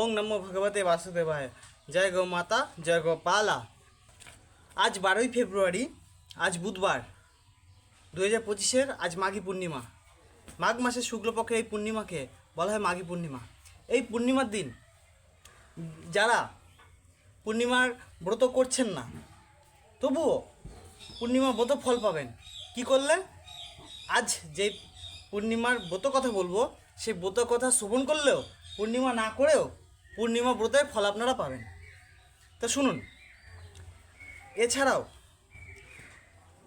ওং নমো ভগবতে বাসুদেবায়। জয় গো মাতা, জয় গো পালা। আজ বারোই ফেব্রুয়ারি, আজ বুধবার দু হাজার পঁচিশের আজ মাঘী পূর্ণিমা। মাঘ মাসের শুক্লপক্ষের এই পূর্ণিমাকে বলা হয় মাঘী পূর্ণিমা। এই পূর্ণিমার দিন যারা পূর্ণিমার ব্রত করছেন না, তবুও পূর্ণিমা ব্রত ফল পাবেন। কি করলে? আজ যে পূর্ণিমার ব্রত কথা বলব সেই ব্রত কথা শ্রবণ করলেও, পূর্ণিমা না করেও পূর্ণিমা ব্রতের ফল আপনারা পাবেন। তা শুনুন, এছাড়াও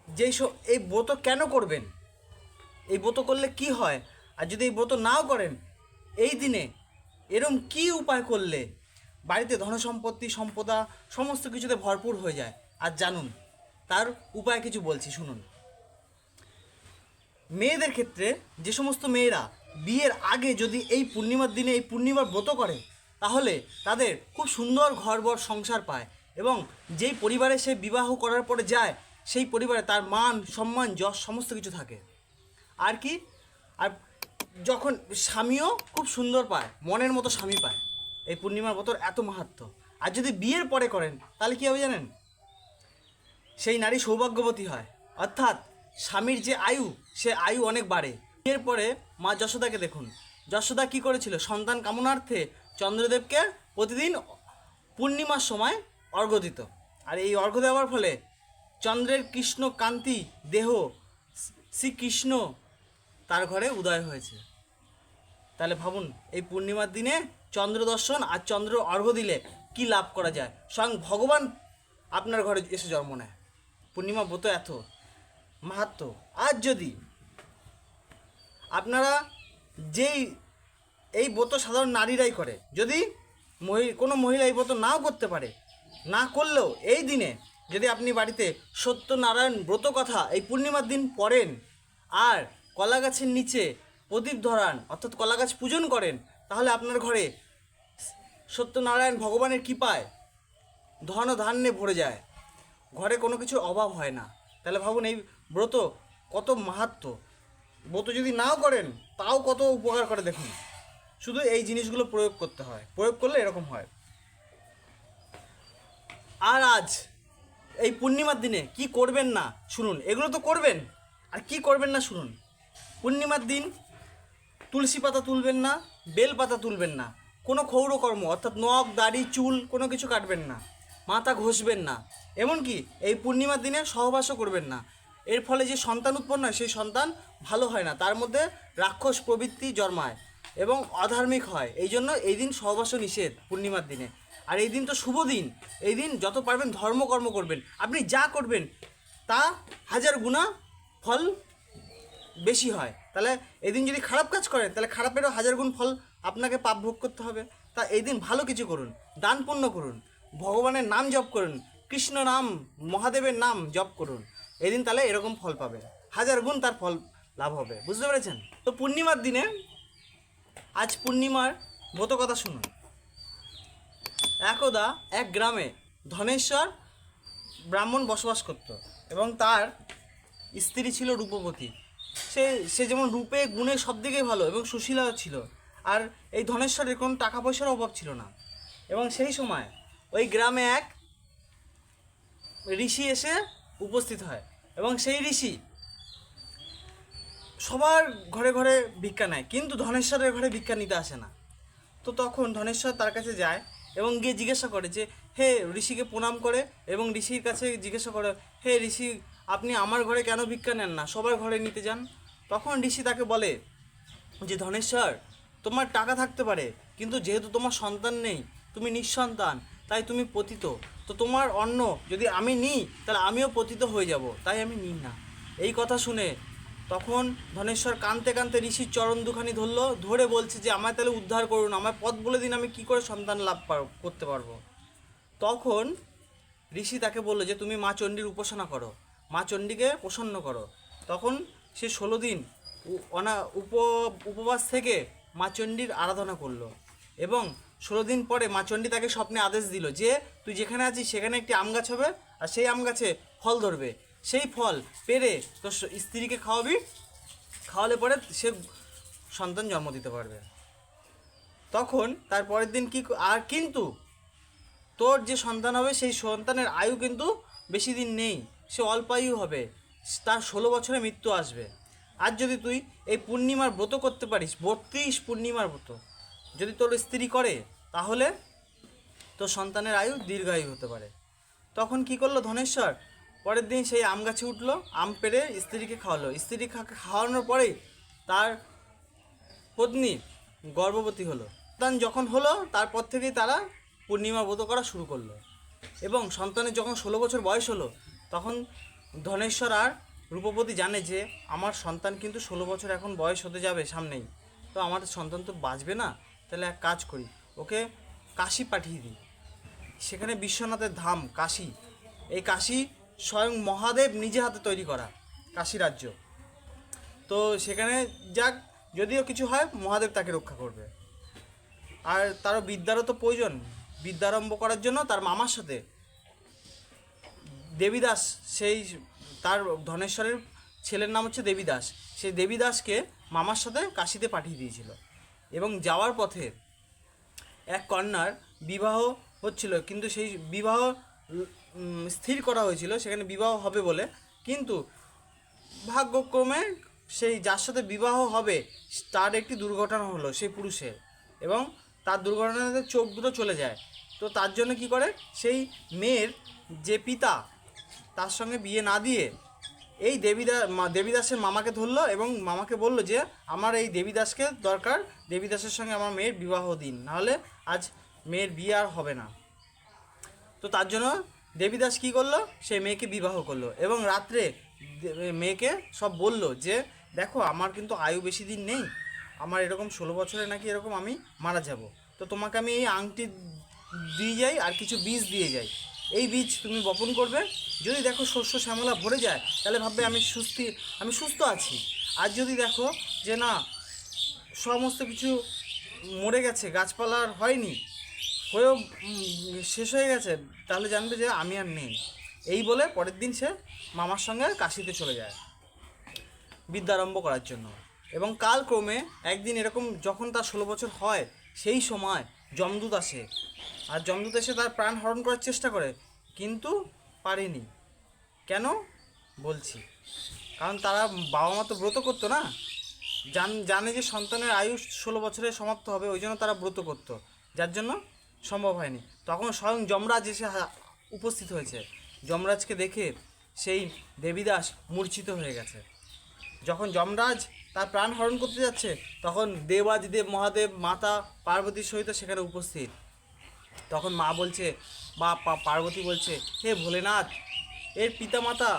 যেই সব এই ব্রত কেন করবেন? এই ব্রত করলে কি হয়? আর যদি এই ব্রত নাও করেন, এই দিনে এরম কি উপায় করলে বাড়িতে ধনসম্পত্তি, সম্পদা সমস্ত কিছুতে ভরপুর হয়ে যায়? আর জানুন, তার উপায় কিছু বলছি, শুনুন। মেয়েদের ক্ষেত্রে যে সমস্ত মেয়েরা বিয়ের আগে যদি এই পূর্ণিমার দিনে এই পূর্ণিমার ব্রত করে তাহলে তাদের খুব সুন্দর ঘরবর সংসার পায় এবং যেই পরিবারে সে বিবাহ করার পরে যায়, সেই পরিবারে তার মান, সম্মান, যশ সমস্ত কিছু থাকে। আর কি? আর যখন স্বামীও খুব সুন্দর পায়, মনের মতো স্বামী পায়, এই পূর্ণিমার ব্রতর এত মাহাত্ম। আর যদি বিয়ের পরে করেন, তাহলে কী হবে জানেন? সেই নারী সৌভাগ্যবতী হয়। অর্থাৎ স্বামীর যে আয়ু, সে আয়ু অনেক বাড়ে। বিয়ের পরে মা যশোদাকে দেখুন। যশোদা কি করেছিল? সন্তান কামনার্থে চন্দ্রদেবকে প্রতিদিন পূর্ণিমার সময় অর্ঘ্য দিত আর এই অর্ঘ্য দেওয়ার ফলে চন্দ্রের কৃষ্ণ কান্তি দেহ শ্রীকৃষ্ণ তার ঘরে উদয় হয়েছে। তাহলে ভাবুন, এই পূর্ণিমার দিনে চন্দ্র দর্শন আর চন্দ্র অর্ঘ্য দিলে কি লাভ করা যায়? স্বয়ং ভগবান আপনার ঘরে এসে জন্ম নেয়। পূর্ণিমা ব্রত এত মাহাত্ম আর যদি আপনারা যেই এই ব্রত সাধারণ নারীরাই করে। যদি মহি, কোনো মহিলা এই ব্রত নাও করতে পারে, না করলেও এই দিনে যদি আপনি বাড়িতে সত্যনারায়ণ ব্রত কথা এই পূর্ণিমার দিন পড়েন আর কলা গাছের নিচে প্রদীপ ধরান, অর্থাৎ কলা গাছ পূজন করেন, তাহলে আপনার ঘরে সত্যনারায়ণ ভগবানের কৃপায় ধন ধান্যে ভরে যায়। ঘরে কোনো কিছুর অভাব হয় না। তাহলে ভাবুন এই ব্রত কত মাহাত্ম ব্রত যদি নাও করেন, তাও কত উপকার করে দেখুন। শুধু এই জিনিসগুলো প্রয়োগ করতে হয়। প্রয়োগ করলে এরকম হয়। আর আজ এই পূর্ণিমার দিনে কি করবেন না শুনুন, এগুলো তো করবেন। আর কি করবেন না শুনুন। পূর্ণিমার দিন তুলসী পাতা তুলবেন না, বেল পাতা তুলবেন না। কোনো ক্ষৌরকর্ম, অর্থাৎ নখ, দাড়ি, চুল, কোনো কিছু কাটবেন না। মাথা ঘষবেন না। এমনকি এই পূর্ণিমার দিনে সহবাসও করবেন না। এর ফলে যে সন্তান উৎপন্ন হয়, সেই সন্তান ভালো হয় না। তার মধ্যে রাক্ষস প্রবৃত্তি জন্মায়। এবং অধার্মিক হয়। এই জন্য এই দিন সহবাসও নিষেধ পূর্ণিমার দিনে। আর এই দিন তো শুভ দিন। এই দিন যত পারবেন ধর্মকর্ম করবেন। আপনি যা করবেন, তা হাজার গুণা ফল বেশি হয়। তাহলে এদিন যদি খারাপ কাজ করেন, তাহলে খারাপেরও হাজার গুণ ফল আপনাকে পাপ ভোগ করতে হবে। তা এই দিন ভালো কিছু করুন, দান পুণ্য করুন, ভগবানের নাম জপ করুন, কৃষ্ণ নাম, মহাদেবের নাম জপ করুন। এদিন তাহলে এরকম ফল পাবে হাজার গুণ তার ফল লাভ হবে। বুঝতে পেরেছেন? তো পূর্ণিমার দিনে আজ পূর্ণিমার ব্রত কথা শুনুন। একদা এক গ্রামে ধনেশ্বর ব্রাহ্মণ বসবাস করত এবং তার স্ত্রী ছিল রূপবতী। সে সে যেমন রূপে, গুণে সব দিকে ভালো এবং সুশীলা ছিল, আর এই ধনেশ্বরের কোনো টাকা পয়সার অভাব ছিল না। এবং সেই সময় ওই গ্রামে এক ঋষি এসে উপস্থিত হয় এবং সেই ঋষি সবার ঘরে ঘরে ভিক্ষা নেয়, কিন্তু ধনেশ্বরের ঘরে ভিক্ষা নিতে আসে না। তো তখন ধনেশ্বর তার কাছে যায় এবং গিয়ে জিজ্ঞাসা করে যে, হে, ঋষিকে প্রণাম করে এবং ঋষির কাছে জিজ্ঞাসা করে, হে, ঋষি, আপনি আমার ঘরে কেন ভিক্ষা নেন না? সবার ঘরে নিতে যান। তখন ঋষি তাকে বলে যে, ধনেশ্বর, তোমার টাকা থাকতে পারে, কিন্তু যেহেতু তোমার সন্তান নেই, তুমি নিঃসন্তান, তাই তুমি পতিত। তো তোমার অন্ন যদি আমি নিই, তাহলে আমিও পতিত হয়ে যাব, তাই আমি নিই না। এই কথা শুনে তখন ধনেশ্বর কানতে কানতে ঋষির চরণ দুখানি ধরলো, ধরে বলছে যে, আমায় তাহলে উদ্ধার করুন আমায় পথ বলে দিন, আমি কি করে সন্তান লাভ পার- করতে পারব? তখন ঋষি তাকে বলল যে, তুমি মা চণ্ডীর উপাসনা করো, মা চণ্ডীকে প্রসন্ন করো। তখন সে ষোলো দিন অনা, উপ, উপবাস থেকে মা চণ্ডীর আরাধনা করল এবং ষোলো দিন পরে মা চণ্ডী তাকে স্বপ্নে আদেশ দিল যে, তুই যেখানে আছিস, সেখানে একটি আম গাছ হবে, আর সেই আম গাছে ফল ধরবে। সেই ফল পেরে তোর স্ত্রীকে খাওয়াবি, খাওয়ালে পরে সে সন্তান জন্ম দিতে পারবে। তখন তার পরের দিন কি আর কিন্তু তোর যে সন্তান হবে, সেই সন্তানের আয়ু কিন্তু বেশি দিন নেই, সে অল্প আয়ু হবে, তার ষোলো বছরে মৃত্যু আসবে। আর যদি তুই এই পূর্ণিমার ব্রত করতে পারিস, বত্রিশ পূর্ণিমার ব্রত, যদি তোর স্ত্রী করে, তাহলে তোর সন্তানের আয়ু দীর্ঘায়ু হতে পারে। তখন কি করল ধনেশ্বর? পরের দিন সেই আম গাছে উঠল, আম পেড়ে স্ত্রীকে খাওয়ালো। স্ত্রী খাওয়ানোর পরেই তার পত্নী গর্ভবতী হলো। সন্তান যখন হলো, তারপর থেকেই তারা পূর্ণিমা ব্রত করা শুরু করল। এবং সন্তানের যখন ষোলো বছর বয়স হলো, তখন ধনেশ্বর আর রূপবতী জানে যে, আমার সন্তান কিন্তু ষোলো বছর এখন বয়স হতে যাবে সামনেই। তো আমার সন্তান তো বাঁচবে না। তাহলে এক কাজ করি, ওকে কাশি পাঠিয়ে দিই। সেখানে বিশ্বনাথের ধাম, কাশি। এই কাশী স্বয়ং মহাদেব নিজে হাতে তৈরি করা কাশী রাজ্য। তো সেখানে যাক, যদিও কিছু হয়, মহাদেব তাকে রক্ষা করবে। আর তারও বিদ্যারও তো প্রয়োজন। বিদ্যারম্ভ করার জন্য তার মামার সাথে। দেবীদাস, সেই তার ধনেশ্বরের ছেলের নাম হচ্ছে দেবীদাস। সেই দেবীদাসকে মামার সাথে কাশিতে পাঠিয়ে দিয়েছিল। এবং যাওয়ার পথে এক কন্যার বিবাহ হচ্ছিল। কিন্তু সেই বিবাহ স্থির করা হয়েছিল, সেখানে বিবাহ হবে বলে। কিন্তু ভাগ্যক্রমে সেই যার সাথে বিবাহ হবে, তার একটি দুর্ঘটনা হলো, সেই পুরুষের এবং তার দুর্ঘটনাতে চোখ দুটো চলে যায়। তো তার জন্য কি করে? সেই মেয়ের যে পিতা, তার সঙ্গে বিয়ে না দিয়ে এই দেবীদা দেবীদাসের মামাকে ধরলো এবং মামাকে বলল যে, আমার এই দেবীদাসকে দরকার, দেবীদাসের সঙ্গে আমার মেয়ের বিবাহ দিন। নাহলে আজ মেয়ের বিয়ে আর হবে না। তো তার জন্য দেবীদাস কি করল? সে মেয়েকে বিবাহ করল এবং রাত্রে মেয়েকে সব বলল যে, দেখো, আমার কিন্তু আয়ু বেশি দিন নেই। আমার এরকম ষোলো বছরে নাকি এরকম আমি মারা যাব। তো তোমাকে আমি এই আংটি দিয়ে যাই আর কিছু বীজ দিয়ে যাই। এই বীজ তুমি বপন করবে। যদি দেখো শস্য শ্যামলা ভরে যায়, তাহলে ভাববে আমি সুস্থি, আমি সুস্থ আছি। আর যদি দেখো যে না, সমস্ত কিছু মরে গেছে, গাছপালা আর হয়নি হয়েও শেষ হয়ে গেছে, তাহলে জানবে যে আমি আর নেই। এই বলে পরের দিন সে মামার সঙ্গে কাশিতে চলে যায়, বিদ্যারম্ভ করার জন্য। এবং কাল ক্রমে একদিন এরকম যখন তার ষোলো বছর হয়, সেই সময় যমদূত আসে। আর যমদূত এসে তার প্রাণ হরণ করার চেষ্টা করে, কিন্তু পারেনি। কেন? বলছি। কারণ তারা বাবা মা তো ব্রত করতো না। জান, জানে যে সন্তানের আয়ু ষোলো বছরে সমাপ্ত হবে, ওই জন্য তারা ব্রত করতো। যার জন্য সম্ভব হয়নি। তখন স্বয়ং যমরাজ এসে উপস্থিত হয়েছে। যমরাজকে দেখে সেই দেবীদাস মূর্ছিত হয়ে গেছে। যখন যমরাজ তার প্রাণ হরণ করতে যাচ্ছে, তখন দেবাদিদেব মহাদেব, মাতা, পার্বতীর সহিত সেখানে উপস্থিত। তখন মা বলছে, বা পার্বতী বলছে, হে ভোলেনাথ, এর পিতামাতা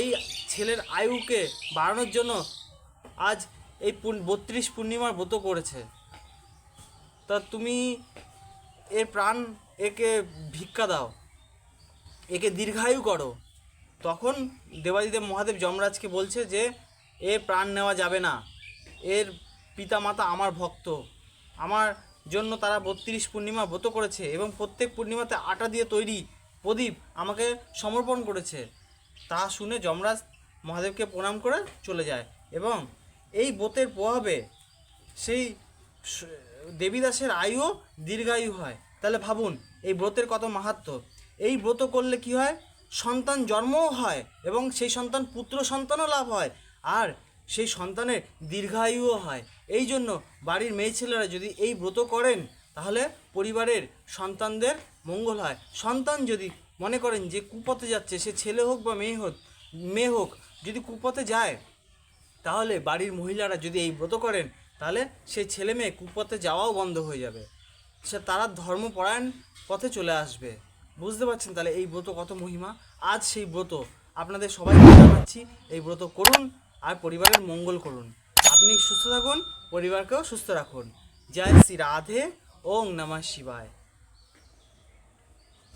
এই ছেলের আয়ুকে বাড়ানোর জন্য আজ এই বত্রিশ পূর্ণিমার ব্রত করেছে। তা তুমি এর প্রাণ একে ভিক্ষা দাও, একে দীর্ঘায়ু করো। তখন দেবাদিদেব মহাদেব যমরাজকে বলছে যে, এ প্রাণ নেওয়া যাবে না। এর পিতামাতা আমার ভক্ত। আমার জন্য তারা বত্রিশ পূর্ণিমা ব্রত করেছে এবং প্রত্যেক পূর্ণিমাতে আটা দিয়ে তৈরি প্রদীপ আমাকে সমর্পণ করেছে। তা শুনে যমরাজ মহাদেবকে প্রণাম করে চলে যায় এবং এই ব্রতের প্রভাবে সেই দেবীদাসের আয়ুও দীর্ঘায়ু হয়। তাহলে ভাবুন, এই ব্রতের কত মাহাত্ম? এই ব্রত করলে কি হয়? সন্তান জন্মও হয় এবং সেই সন্তান পুত্র সন্তানও লাভ হয় আর সেই সন্তানের দীর্ঘায়ুও হয়। এই জন্য বাড়ির মেয়ে ছেলেরা যদি এই ব্রত করেন, তাহলে পরিবারের সন্তানদের মঙ্গল হয়। সন্তান যদি মনে করেন যে কুপথে যাচ্ছে, সে ছেলে হোক বা মেয়ে হোক মেয়ে হোক, যদি কুপথে যায়, তাহলে বাড়ির মহিলারা যদি এই ব্রত করেন তাহলে সেই ছেলে মেয়ে কুপথে যাওয়াও বন্ধ হয়ে যাবে। সে তারা ধর্মপরায়ণ পথে চলে আসবে। বুঝতে পারছেন তাহলে এই ব্রত কত মহিমা? আজ সেই ব্রত আপনাদের সবাইকে জানাচ্ছি, এই ব্রত করুন আর পরিবারের মঙ্গল করুন। আপনি সুস্থ থাকুন, পরিবারকেও সুস্থ রাখুন। জয় শ্রী রাধে, ওং নমঃ শিবায়।